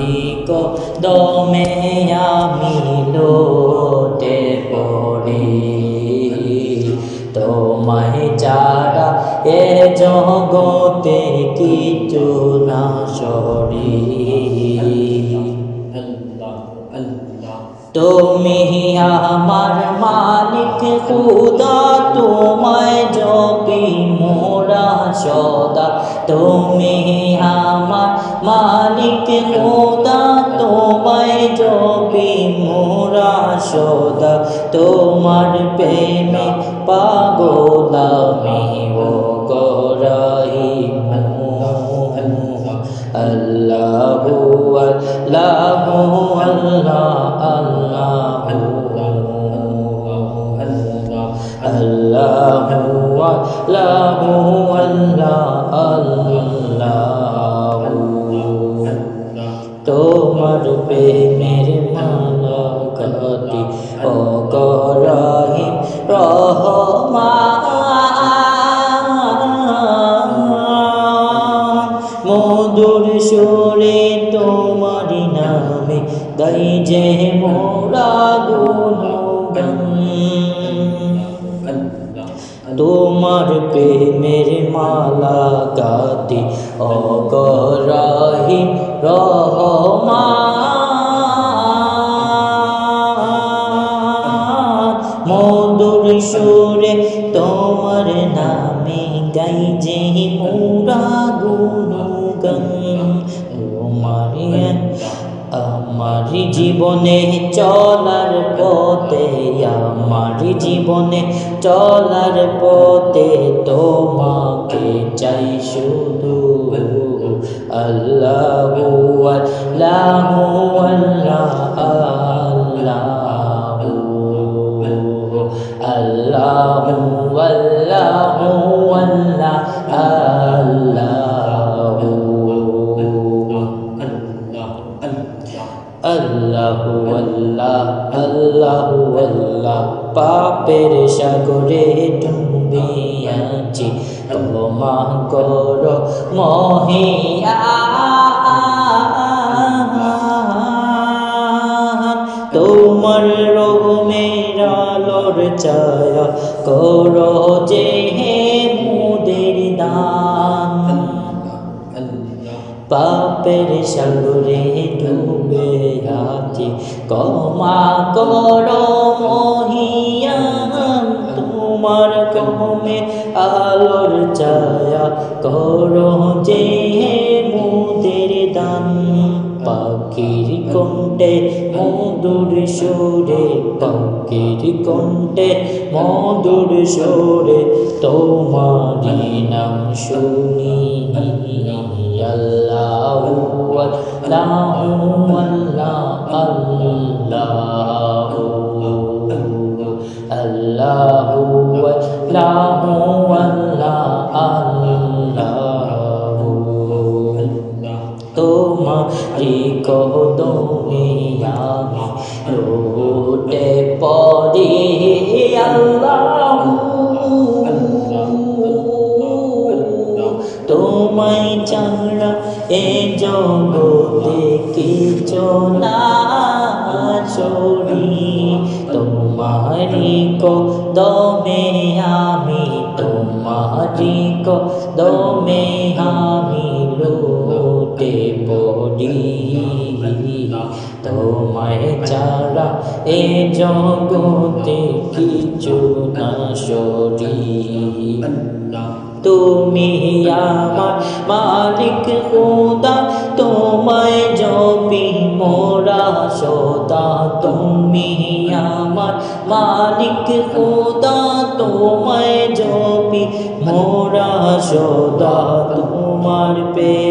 মালিক দমে আমি লোটে পড়ি। তোমায় চারা এ জগতে কিছু না সরি। তুমি আমার মালিক, খুদা, তোমায় জপি মোরা সদা। তুমি আমার মালিক, খুদা, তোমায় জপি মোরা সদা। তোমার প্রেমে পাগল আমি, ও গরাইম هو لا هو الله الله তোমার প্রেমের মালকতি ও করহিম মধুর সুরে তোমার নামে দই যে প্রেমের মালা গাতি অগরাহি রহমান। মধুর সুরে তোমার নামে গাই যে মোরা গুণগান তোমার আমার জীবনে চলার পথে, আমার জীবনে চলার পথে তোমাকে চাই শুধু। আল্লাহ আল্লাহ আল্লাহ আল্লাহ আল্লাহ আল্লাহ আল্লাহ পাপের সাগরে ডুবিয়াছি ক্ষমা কর মহিয়া তোমার রোমের আলোর ছায়া কর যে হে মুদের দান পাপের সাগরে ডুবে আছি কমা করো মহিয়ান তোমার কমে আলোর ছায়া করো যে মুদের দান পাখির কণ্ঠে মধুর সুরে পাখির কণ্ঠে মধুর সুরে তোমারি নাম শুনি আল্লাহ আল্লাহ আল্লাহ তোমারি কদমে আমি লোটে পড়ি আল্লাহ। তোমায় চারা এ জগতে কিছু না চড়ি। তোমারি কদমে আমি, তোমারি কদমে আমি। লোটে তোমায় চারা এ জগতে কিছু না সরি তুমি আমার মালিক খুদা তোমায় জপি মোরা সদা তুমি আমার মালিক খুদা তোমায় জপি মোরা সদা তোমার প্রেমে